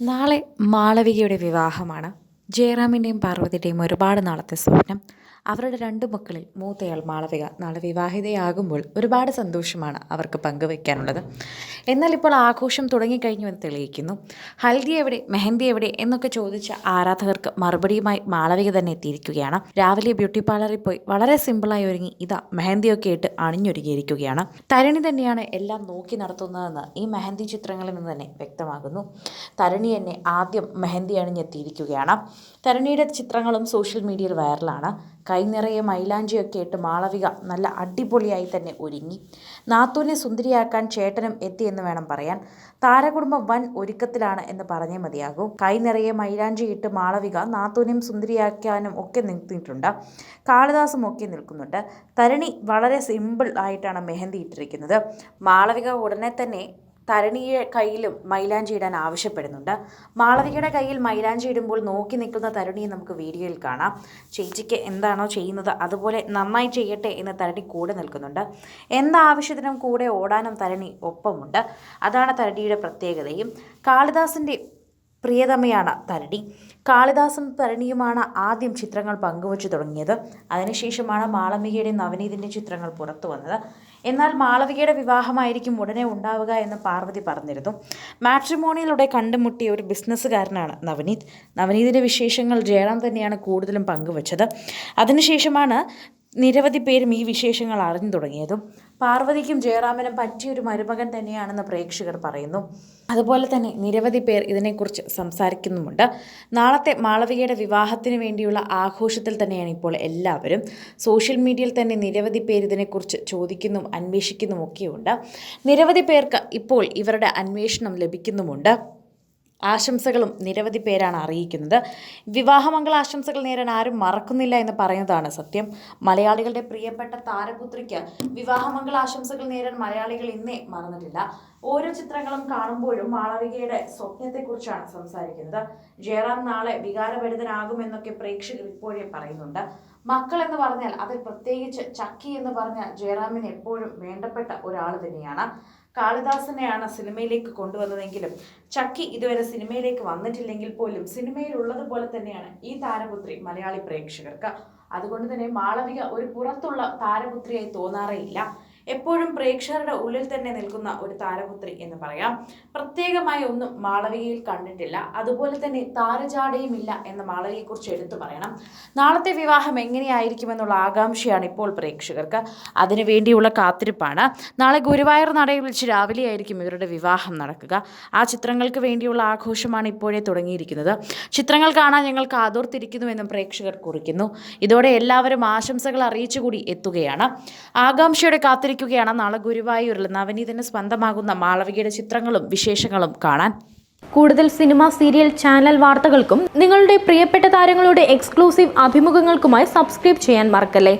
നാളെ മാളവികയുടെ വിവാഹമാണ്. ജയറാമിന്റെയും പാർവതിയുടെയും ഒരുപാട് നാളത്തെ സ്വപ്നം. അവരുടെ രണ്ട് മക്കളിൽ മൂത്തയാൾ മാളവിക നാളെ വിവാഹിതയാകുമ്പോൾ ഒരുപാട് സന്തോഷമാണ് അവർക്ക് പങ്കുവയ്ക്കാനുള്ളത് എന്നാൽ ഇപ്പോൾ ആഘോഷം തുടങ്ങിക്കഴിഞ്ഞു എന്ന് തെളിയിക്കുന്നു. ഹൽദി എവിടെ മെഹന്തി എവിടെ എന്നൊക്കെ ചോദിച്ച ആരാധകർക്ക് മറുപടിയുമായി മാളവിക തന്നെ എത്തിയിരിക്കുകയാണ്. രാവിലെ ബ്യൂട്ടി പാർലറിൽ പോയി വളരെ സിമ്പിളായി ഒരുങ്ങി ഇതാ മെഹന്തിയൊക്കെ ഇട്ട് അണിഞ്ഞൊരുങ്ങിയിരിക്കുകയാണ്. തരണി തന്നെയാണ് എല്ലാം നോക്കി നടത്തുന്നതെന്ന് ഈ മെഹന്തി ചിത്രങ്ങളിൽ നിന്ന് തന്നെ വ്യക്തമാകുന്നു. തരണി എന്നെ ആദ്യം മെഹന്തി അണിഞ്ഞെത്തിയിരിക്കുകയാണ്. തരണിയുടെ ചിത്രങ്ങളും സോഷ്യൽ മീഡിയയിൽ വൈറലാണ്. കൈ നിറയെ മൈലാഞ്ചിയൊക്കെ ഇട്ട് മാളവിക നല്ല അടിപൊളിയായി തന്നെ ഒരുങ്ങി. നാത്തൂനെ സുന്ദരിയാക്കാൻ ചേട്ടനും എത്തിയെന്ന് വേണം പറയാൻ. താരകുടുംബം വൻ ഒരുക്കത്തിലാണ് എന്ന് പറഞ്ഞേ മതിയാകൂ. കൈ നിറയെ മൈലാഞ്ചി ഇട്ട് മാളവിക നാത്തൂനെയും സുന്ദരിയാക്കാനും ഒക്കെ നിൽത്തിയിട്ടുണ്ട് കാളിദാസും ഒക്കെ നിൽക്കുന്നുണ്ട്. തരണി വളരെ സിമ്പിൾ ആയിട്ടാണ് മെഹന്തി ഇട്ടിരിക്കുന്നത്. മാളവിക ഉടനെ തന്നെ തരണിയുടെ കയ്യിലും മൈലാഞ്ചി ഇടാൻ ആവശ്യപ്പെടുന്നുണ്ട്. മാളവികയുടെ കയ്യിൽ മൈലാഞ്ചി ഇടുമ്പോൾ നോക്കി നിൽക്കുന്ന തരുണിയെ നമുക്ക് വീഡിയോയിൽ കാണാം. ചേച്ചിക്ക് എന്താണോ ചെയ്യുന്നത് അതുപോലെ നന്നായി ചെയ്യട്ടെ എന്ന് തരണി കൂടെ നിൽക്കുന്നുണ്ട്. എന്താവശ്യത്തിനും കൂടെ ഓടാനും തരണി ഒപ്പമുണ്ട്. അതാണ് തരണിയുടെ പ്രത്യേകതയും. കാളിദാസിന്റെ പ്രിയതമയാണ് തരണി. കാളിദാസും തരണിയുമാണ് ആദ്യം ചിത്രങ്ങൾ പങ്കുവച്ചു തുടങ്ങിയത്. അതിനുശേഷമാണ് മാളവികയുടെ നവനീതിന്റെ ചിത്രങ്ങൾ പുറത്തു വന്നത്. എന്നാൽ മാളവികയുടെ വിവാഹമായിരിക്കും ഉടനെ ഉണ്ടാവുക എന്ന് പാർവതി പറഞ്ഞിരുന്നു. മാട്രിമോണിയിലൂടെ കണ്ടുമുട്ടിയ ഒരു ബിസിനസ്സുകാരനാണ് നവനീത്. നവനീതിന്റെ വിശേഷങ്ങൾ ജയറാം തന്നെയാണ് കൂടുതലും പങ്കുവച്ചത്. അതിനുശേഷമാണ് നിരവധി പേരും ഈ വിശേഷങ്ങൾ അറിഞ്ഞു തുടങ്ങിയതും. പാർവതിക്കും ജയറാമിനും പറ്റിയൊരു മരുമകൻ തന്നെയാണെന്ന് പ്രേക്ഷകർ പറയുന്നു. അതുപോലെ തന്നെ നിരവധി പേർ ഇതിനെക്കുറിച്ച് സംസാരിക്കുന്നുമുണ്ട്. നാളത്തെ മാളവികയുടെ വിവാഹത്തിന് വേണ്ടിയുള്ള ആഘോഷത്തിൽ തന്നെയാണ് ഇപ്പോൾ എല്ലാവരും. സോഷ്യൽ മീഡിയയിൽ തന്നെ നിരവധി പേർ ഇതിനെക്കുറിച്ച് ചോദിക്കുന്നു അന്വേഷിക്കുന്നുമൊക്കെയുണ്ട്. നിരവധി പേർക്ക് ഇപ്പോൾ ഇവരുടെ അന്വേഷണം ലഭിക്കുന്നുമുണ്ട്. ആശംസകളും നിരവധി പേരാണ് അറിയിക്കുന്നത്. വിവാഹമംഗള ആശംസകൾ നേരാൻ ആരും മറക്കുന്നില്ല എന്ന് പറയുന്നതാണ് സത്യം. മലയാളികളുടെ പ്രിയപ്പെട്ട താരപുത്രിക്ക് വിവാഹമംഗള ആശംസകൾ നേരാൻ മലയാളികൾ ഇന്നേ മറന്നിട്ടില്ല. ഓരോ ചിത്രങ്ങളും കാണുമ്പോഴും മാളവികയുടെ സ്വപ്നത്തെക്കുറിച്ചാണ് സംസാരിക്കുന്നത്. ജയറാം നാളെ വികാരഭരിതനാകുമെന്നൊക്കെ പ്രേക്ഷകർ ഇപ്പോഴേ പറയുന്നുണ്ട്. മക്കൾ എന്ന് പറഞ്ഞാൽ അതിൽ പ്രത്യേകിച്ച് ചക്കി എന്ന് പറഞ്ഞാൽ ജയറാമിന് എപ്പോഴും വേണ്ടപ്പെട്ട ഒരാൾ തന്നെയാണ്. കാളിദാസനെയാണ് സിനിമയിലേക്ക് കൊണ്ടുവന്നതെങ്കിലും ചക്കി ഇതുവരെ സിനിമയിലേക്ക് വന്നിട്ടില്ലെങ്കിൽ പോലും സിനിമയിലുള്ളതുപോലെ തന്നെയാണ് ഈ താരപുത്രി മലയാളി പ്രേക്ഷകർക്ക്. അതുകൊണ്ട് തന്നെ മാളവിക ഒരു പുറത്തുള്ള താരപുത്രിയായി തോന്നാറേയില്ല എപ്പോഴും പ്രേക്ഷകരുടെ ഉള്ളിൽ തന്നെ നിൽക്കുന്ന ഒരു താരപുത്രി എന്ന് പറയാം. പ്രത്യേകമായി ഒന്നും മാളവികയിൽ കണ്ടിട്ടില്ല. അതുപോലെ തന്നെ താരജാടയും ഇല്ല എന്ന മാളവികയെക്കുറിച്ച് എടുത്തു പറയണം. നാളത്തെ വിവാഹം എങ്ങനെയായിരിക്കുമെന്നുള്ള ആകാംക്ഷയാണ് ഇപ്പോൾ പ്രേക്ഷകർക്ക്. അതിനുവേണ്ടിയുള്ള കാത്തിരിപ്പാണ്. നാളെ ഗുരുവായൂർ നടയിൽ വെച്ച് രാവിലെയായിരിക്കും ഇവരുടെ വിവാഹം നടക്കുക. ആ ചിത്രങ്ങൾക്ക് വേണ്ടിയുള്ള ആഘോഷമാണ് ഇപ്പോഴേ തുടങ്ങിയിരിക്കുന്നത്. ചിത്രങ്ങൾ കാണാൻ ഞങ്ങൾ കാതോർത്തിരിക്കുന്നുവെന്നും പ്രേക്ഷകർ കുറിക്കുന്നു. ഇതോടെ എല്ലാവരും ആശംസകൾ അറിയിച്ചുകൂടി എത്തുകയാണ്. ആകാംക്ഷയുടെ കാത്തിരിക്കും കാത്തിരിക്കുകയാണ് നാളെ ഗുരുവായൂരിൽ നവനീതന് സ്വന്തമാകുന്ന മാളവികയുടെ ചിത്രങ്ങളും വിശേഷങ്ങളും കാണാൻ. കൂടുതൽ സിനിമ സീരിയൽ ചാനൽ വാർത്തകൾക്കും നിങ്ങളുടെ പ്രിയപ്പെട്ട താരങ്ങളുടെ എക്സ്ക്ലൂസീവ് അഭിമുഖങ്ങൾക്കുമായി സബ്സ്ക്രൈബ് ചെയ്യാൻ മറക്കല്ലേ?